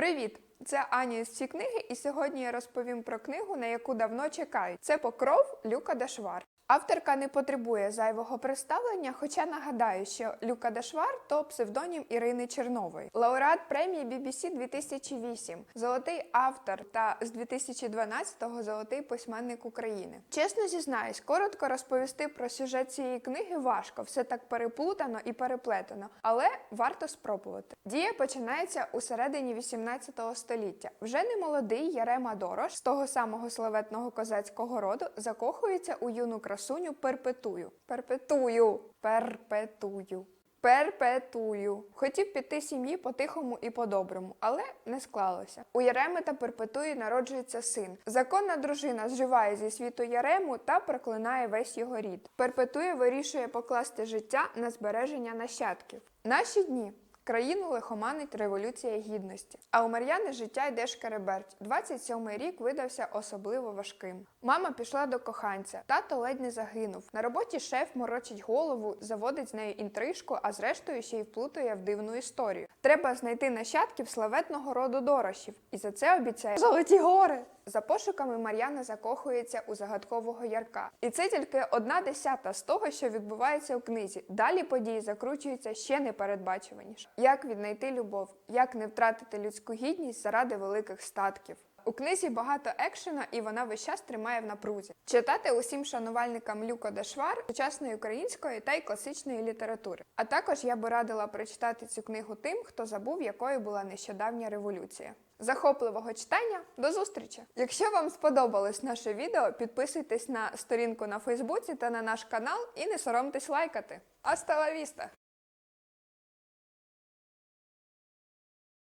Привіт! Це Аня з ці книги, і сьогодні я розповім про книгу, на яку давно чекають. Це Покров Люка Дашвар. Авторка не потребує зайвого представлення, хоча нагадаю, що Люка Дашвар то псевдонім Ірини Чернової, лауреат премії BBC 2008, золотий автор та з 2012-го золотий письменник України. Чесно зізнаюсь, коротко розповісти про сюжет цієї книги важко, все так переплутано і переплетено, але варто спробувати. Дія починається у середині 18 століття. Вже не молодий Ярема Дорош з того самого славетного козацького роду закохується у юну красуню Перпетую. Перпетую. Перпетую. Перпетую. Хотів піти сім'ї по-тихому і по-доброму, але не склалося. У Яреми та Перпетуї народжується син. Законна дружина зживає зі світу Ярему та проклинає весь його рід. Перпетуя вирішує покласти життя на збереження нащадків. Наші дні. Країну лихоманить революція гідності. А у Мар'яни життя йде шкереберть. 27-й рік видався особливо важким. Мама пішла до коханця, тато ледь не загинув. На роботі шеф морочить голову, заводить з нею інтрижку, а зрештою ще й вплутує в дивну історію. Треба знайти нащадків славетного роду дорошів, і за це обіцяє золоті гори. За пошуками Мар'яна закохується у загадкового ярка. І це тільки одна десята з того, що відбувається у книзі. Далі події закручуються ще непередбачуваніше. Як віднайти любов, як не втратити людську гідність заради великих статків. У книзі багато екшена, і вона весь час тримає в напрузі. Читати усім шанувальникам Люка Дашвар, сучасної української та й класичної літератури. А також я би радила прочитати цю книгу тим, хто забув, якою була нещодавня революція. Захопливого читання до зустрічі! Якщо вам сподобалось наше відео, підписуйтесь на сторінку на Фейсбуці та на наш канал і не соромтесь лайкати. Аста ла віста!